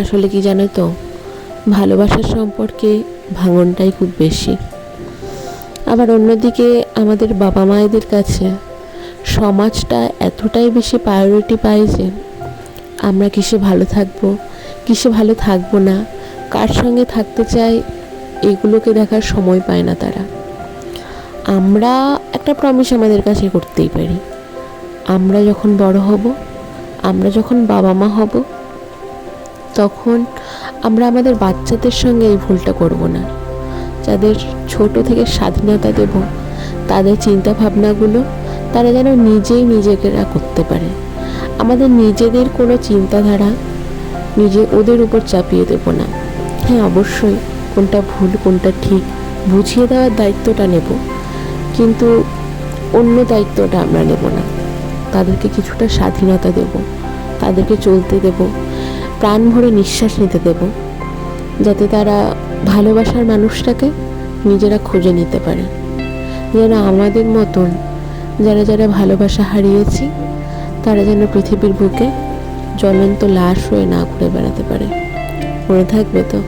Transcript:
আসলে কি জানো তো? ভালোবাসার সম্পর্কে ভাঙনটাই খুব বেশি। আবার অন্যদিকে আমাদের বাবা মায়েদের কাছে সমাজটা এতটাই বেশি প্রায়োরিটি পায় যে, আমরা কিসে ভালো থাকব, কিসে ভালো থাকব না, কার সঙ্গে থাকতে চাই, এগুলোকে দেখার সময় পায় না তারা। আমরা একটা প্রমিস আমাদের কাছে করতেই পারি। আমরা যখন বড় হব, আমরা যখন বাবা মা হব তখন আমরা আমাদের বাচ্চাদের সঙ্গে এই ভুলটা করব না। যাদের ছোট থেকে স্বাধীনতা দেব, তাদের চিন্তা ভাবনাগুলো তারা যেন নিজেই নিজেকেরা করতে পারে। আমাদের নিজেদের কোনো চিন্তাধারা নিজে ওদের উপর চাপিয়ে দেব না। হ্যাঁ অবশ্যই কোনটা ভুল, কোনটা ঠিক বুঝিয়ে দেওয়ার দায়িত্বটা নেব, কিন্তু অন্য দায়িত্বটা আমরা নেব না। তাদেরকে কিছুটা স্বাধীনতা দেব, তাদেরকে চলতে দেব প্রাণ ভরে নিঃশ্বাস নিতে দেব, যাতে তারা ভালোবাসার মানুষটাকে নিজেরা খুঁজে নিতে পারে। যেন আমাদের মতন যারা যারা ভালোবাসা হারিয়েছি, তারা যেন পৃথিবীর বুকে জ্বলন্ত লাশ হয়ে না ঘুরে বেড়াতে পারে। মনে থাকবে তো?